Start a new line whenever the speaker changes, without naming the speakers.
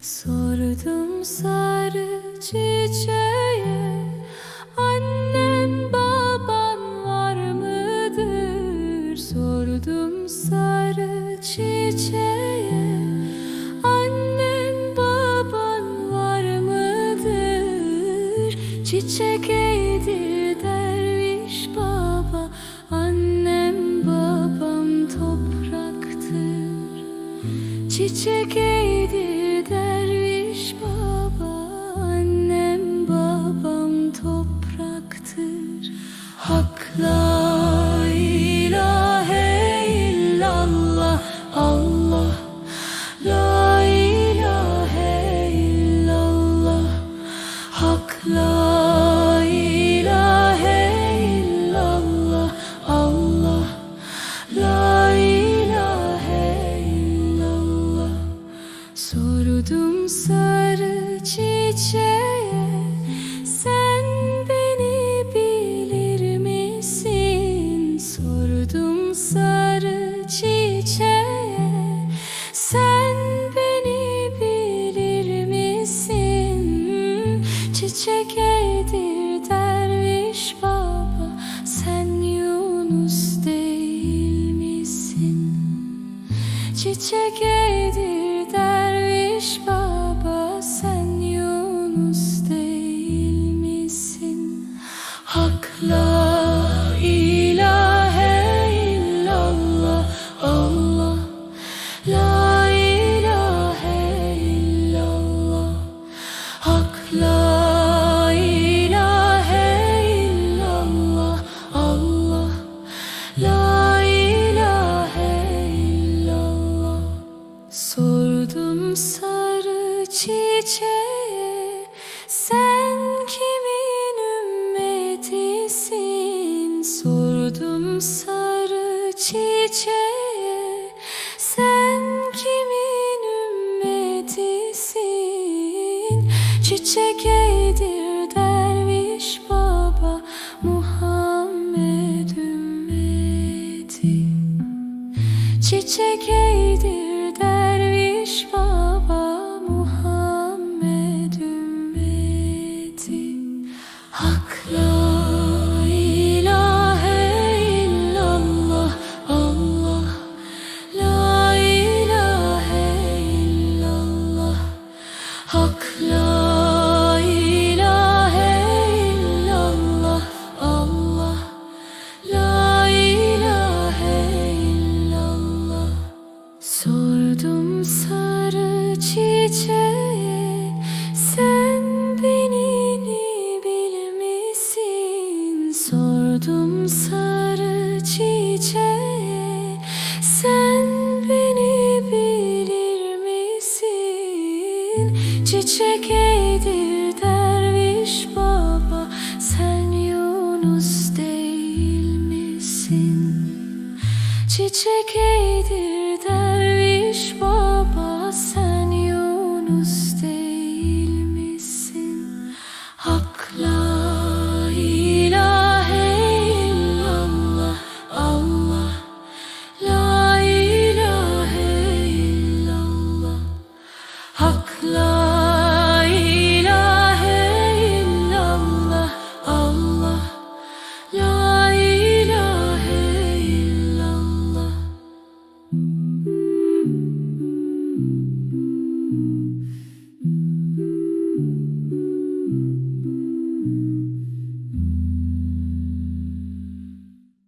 So Çiçek eğdir derviş baba Annem babam topraktır. Çiçek eğdir climb. check it sen kimin ümmetisin? Sordum sarı çiçeğe sen kimin ümmetisin? Çiçek edir derviş baba Muhammed ümmeti. Çiçek Haklı. chicken.